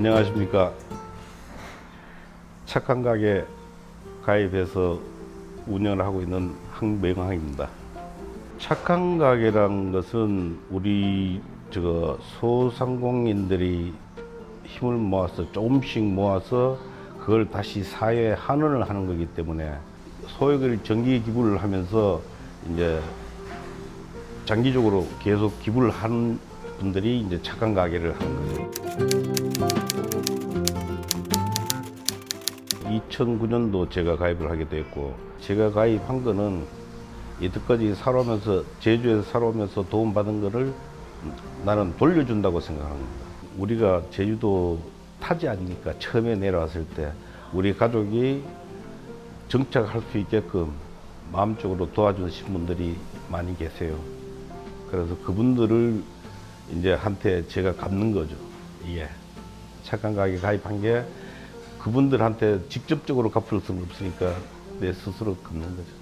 안녕하십니까. 착한 가게 가입해서 운영을 하고 있는 황명항입니다. 착한 가게란 것은 우리 저 소상공인들이 힘을 모아서 조금씩 모아서 그걸 다시 사회에 환원을 하는 거기 때문에 소액을 정기 기부를 하면서 이제 장기적으로 계속 기부를 하는 분들이 이제 착한 가게를 하는 거죠. 2009년도 제가 가입을 하게 됐고 제가 가입한 거는 이때까지 살아오면서 제주에서 살아오면서 도움받은 거를 나는 돌려준다고 생각합니다. 우리가 제주도 타지 않으니까 처음에 내려왔을 때 우리 가족이 정착할 수 있게끔 마음적으로 도와주신 분들이 많이 계세요. 그래서 그분들을 이제 한테 제가 갚는 거죠. 이게 착한 가게 가입한 게 그분들한테 직접적으로 갚을 수는 없으니까 내 스스로 갚는 거죠.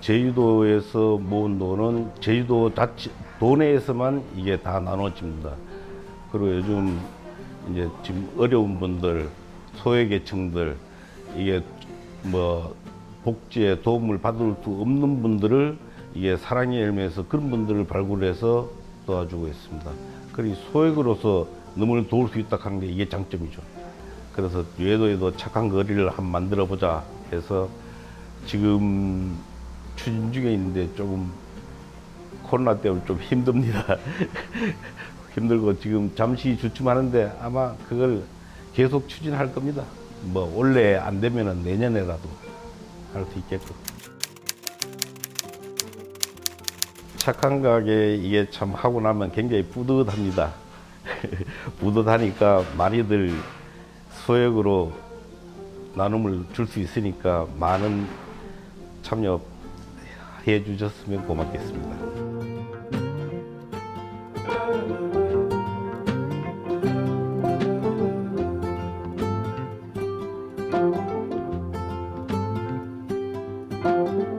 제주도에서 모은 돈은 제주도 자치 도내에서만 이게 다 나눠집니다. 그리고 요즘 이제 지금 어려운 분들, 소외계층들 이게 뭐 복지에 도움을 받을 수 없는 분들을 이게 사랑의 열매에서 그런 분들을 발굴해서 도와주고 있습니다. 그리고 소액으로서 너무나 도울 수 있다 하는 게 이게 장점이죠. 그래서 외도에도 착한 거리를 한번 만들어 보자 해서 지금 추진 중에 있는데 조금 코로나 때문에 좀 힘듭니다. 힘들고 지금 잠시 주춤하는데 아마 그걸 계속 추진할 겁니다. 뭐 올해 안 되면은 내년에라도 할 수 있게끔. 착한 가게 이게 참 하고 나면 굉장히 뿌듯합니다. 뿌듯하니까 많이들 소액으로 나눔을 줄 수 있으니까 많은 참여해 주셨으면 고맙겠습니다. 음.